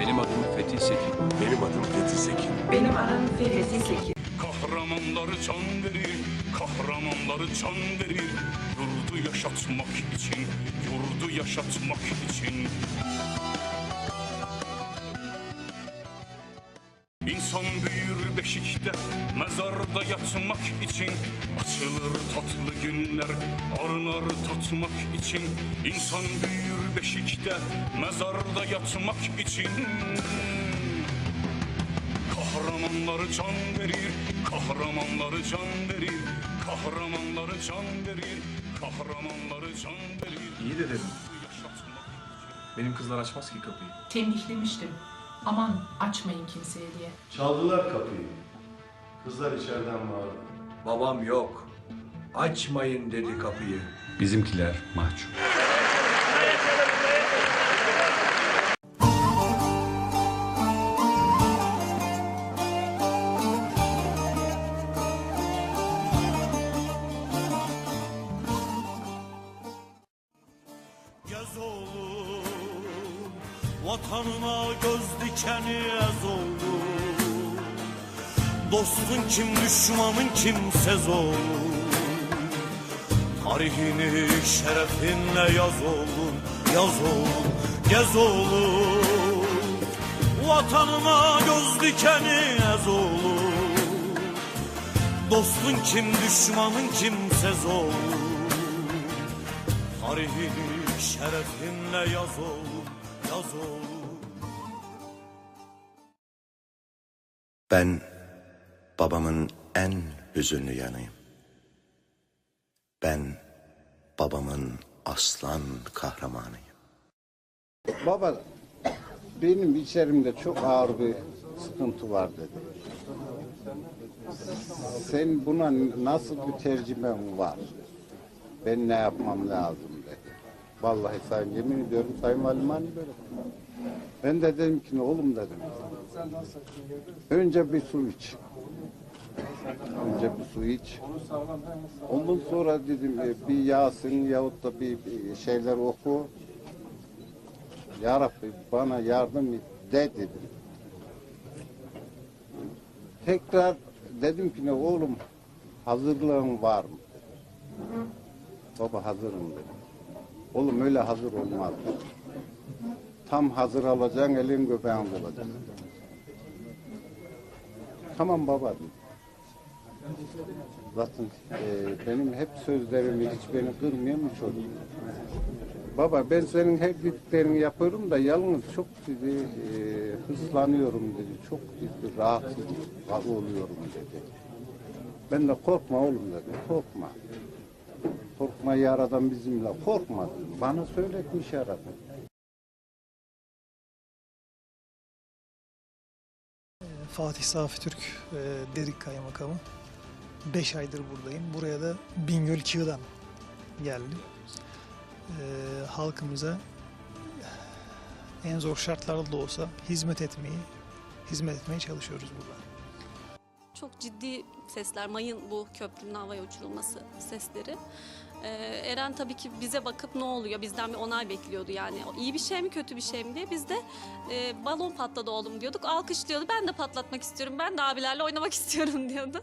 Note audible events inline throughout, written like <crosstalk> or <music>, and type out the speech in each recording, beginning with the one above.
Benim adım Fethi Sekin. Benim adım Fethi Sekin. Benim adım Fethi Sekin. Kahramanları can verir, kahramanları can verir. Yurdu yaşatmak için, yurdu yaşatmak için. İnsan büyür beşikte, mezarda yatmak için Açılır tatlı günler, arınar tatmak için İnsan büyür beşikte, mezarda yatmak için Kahramanları can verir, kahramanları can verir, kahramanları can verir, kahramanları can verir. İyi de dedim. Benim kızlar açmaz ki kapıyı. Tembihlemiştim. Aman açmayın kimseye diye. Çaldılar kapıyı. Kızlar içeriden bağırdı. Babam yok. Açmayın dedi kapıyı. Bizimkiler mahcup. Gez oğlum Vatanına göz dikeni ez oğlum Dostun kim düşmanın kimsez oğlum Tarihini şerefinle yaz oğlum Yaz oğlum Gez oğlum Vatanına göz dikeni ez oğlum Dostun kim düşmanın kimsez oğlum Tarihini şerefinle yaz oğlum, yaz oğlum. Ben babamın en hüzünlü yanıyım. Ben babamın aslan kahramanıyım. Baba benim içerimde çok ağır bir sıkıntı var dedi. Sen buna nasıl bir tercümen var? Ben ne yapmam lazım dedi. Vallahi sayın yemin ediyorum sayın valim hani böyle. Ben de dedim ki ne oğlum dedim. Önce bir su iç. Önce bir su iç. Ondan sonra dedim e, bir Yasin yahut da bir şeyler oku. Ya bana yardım et de dedim. Tekrar dedim ki ne oğlum hazırlığın var mı? Baba hazırım dedim. Oğlum öyle hazır olmaz. Tam hazır alacaksın elin göbeğin olacak. Tamam baba dedim. Zaten e, benim hep sözlerimi hiç beni kırmıyor mu çocuk? Baba ben senin her dediklerini yapıyorum da yalnız çok dedi, e, hızlanıyorum dedi. Çok dedi, rahatsız oluyorum dedi. Ben de korkma oğlum dedim. Korkma. Korkma yaradan bizimle. Korkma dedim. Bana söyletmiş yaradan. Fatih Safi Türk, e, Derik Kaymakamı. 5 aydır buradayım. Buraya da Bingöl Çığ'dan geldim. E, halkımıza en zor şartlarda da olsa hizmet etmeyi, hizmet etmeye çalışıyoruz burada. Çok ciddi sesler, mayın bu köprünün havaya uçurulması sesleri. Ee, Eren tabii ki bize bakıp ne oluyor, bizden bir onay bekliyordu yani. İyi bir şey mi, kötü bir şey mi diye. Biz de e, balon patladı oğlum diyorduk, alkışlıyordu. Ben de patlatmak istiyorum, ben de abilerle oynamak <laughs> istiyorum diyordu.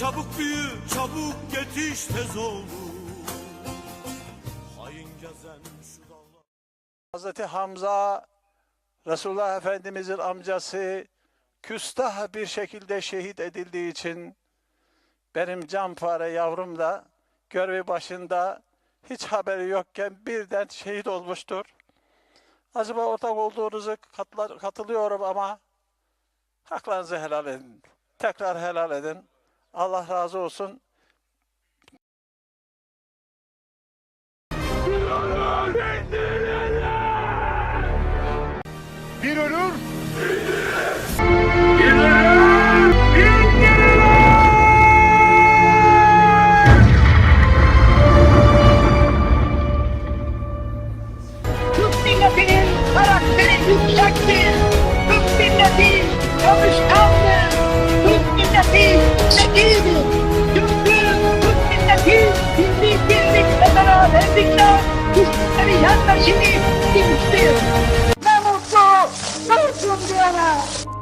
Çabuk büyü, çabuk yetiş tez dağlar. Hazreti Hamza Resulullah Efendimizin amcası küstah bir şekilde şehit edildiği için benim canfare yavrum da görevi başında hiç haberi yokken birden şehit olmuştur. Acaba ortak olduğunuzu katılıyorum ama haklarınızı helal edin. Tekrar helal edin. Allah razı olsun. Bir ölür, Türk milletinin karakteri yüksektir. Türk milleti çalışkandır. Milleti zekidir. Çünkü Türk milleti birlik birlik ve beraberlikle üstleri yenmesini istemiştir. Ne mutlu Türk'üm diyene.